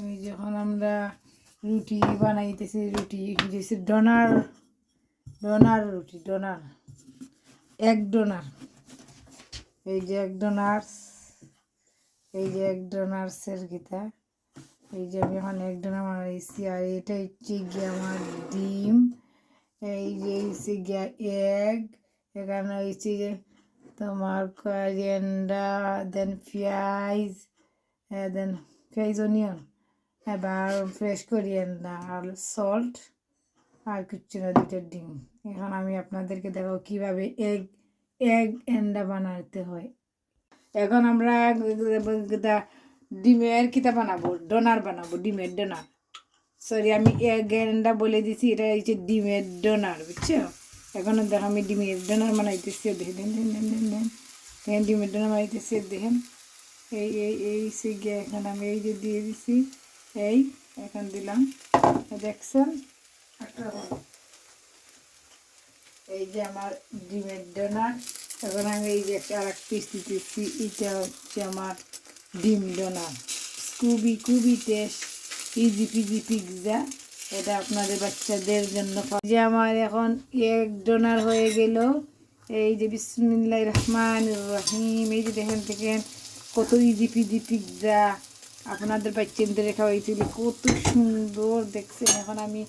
ওই যখন আমরা রুটি বানাইতেছি, রুটি যেসে ডোনার ডোনার রুটি, ডোনার, এক ডোনার। এই যে এক ডোনার্স, এই যে এক ডোনার্সের গীতা। এই যে আমি এখন এক ডোনার বানাইছি, আর এটা হচ্ছে গিয়ে আমার ডিম। এই যে হচ্ছে গিয়া এগ এখানে হচ্ছে যে তোমার করিয়েন্ডা দেন পেঁয়াজ দেন পেঁয়াজ অনিয়ন এবার ফ্রেশ করিয়েন্ডা আর সল্ট আর কিচ্ছু না দুটো ডিম। এখন আমি আপনাদেরকে দেখাবো কীভাবে এগ এগ এন্ডা বানাতে হয়। এখন আমরা ডিমের কিতা বানাবো? ডোনার বানাবো, ডিমের ডোনার। সরি আমি এগ এন্ডা বলে দিছি, এটা হচ্ছে ডিমের ডোনার, বুঝছ? এখন দেখো আমি ডিমের ডোনার বানাইতেছি দেখেন, দেন দেন দেন দেন। দেন দেখেন, ডিমের ডোনার বানাইতেছি দেখেন। এই এই এই সে গিয়ে এখন আমি এই যে দিয়ে দিছি, এই এখন দিলাম। দেখছেন? এই যে আমার ডিমের ডোনার এখন আমি এই যে একটা আর এক পিস দিতেছি, এটা হচ্ছে আমার ডিম ডোনার খুবই খুবই টেস্ট ইজি পিজি পিৎজা এটা আপনাদের বাচ্চাদের জন্য যে আমার এখন এক ডোনার হয়ে গেল। এই যে বিসমিল্লাহ রহমান রহিম। এই যে দেখেন দেখেন, কত ইজি পিজি পিৎজা আপনাদের বাচ্চাদের খাওয়াইছিল। কত সুন্দর, দেখছেন? এখন আমি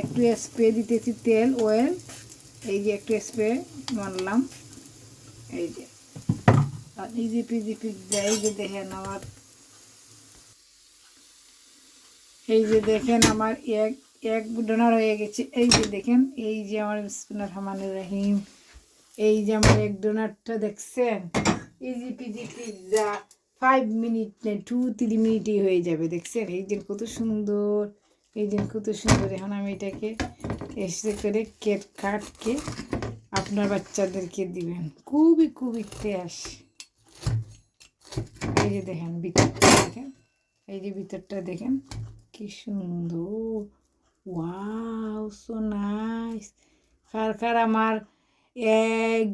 একটু স্প্রে দিতেছি তেল ওয়েল এই যে একটু স্প্রে মারলাম। এই যে ইজি পিজি পিৎজা এই যে দেখেন আমার এই যে দেখেন আমার এক এক ডোনার হয়ে গেছে। এই যে দেখেন, এই যে আমার বিসমুল্লাহ রহমান রহিম। এই যে আমার এক ডোনারটা দেখছেন? Easy peasy pizza five minute নেই টু থ্রি মিনিটই হয়ে যাবে, দেখছেন? এই দিন কত সুন্দর, এই দিন কত সুন্দর। এখন আমি এটাকে এসে করে কেট কাটকে আপনার বাচ্চাদেরকে দিবেন। খুবই খুবই টেস্ট এই যে দেখেন, ভিতরটা দেখেন। এই যে ভিতরটা দেখেন। কি সুন্দর ওয়াও সো নাইস কার কার আমার এগ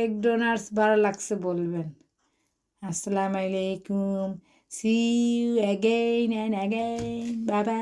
এগ ডোনার্স ভালো লাগছে বলবেন। আসসালামু আলাইকুম। See you again and again বাবা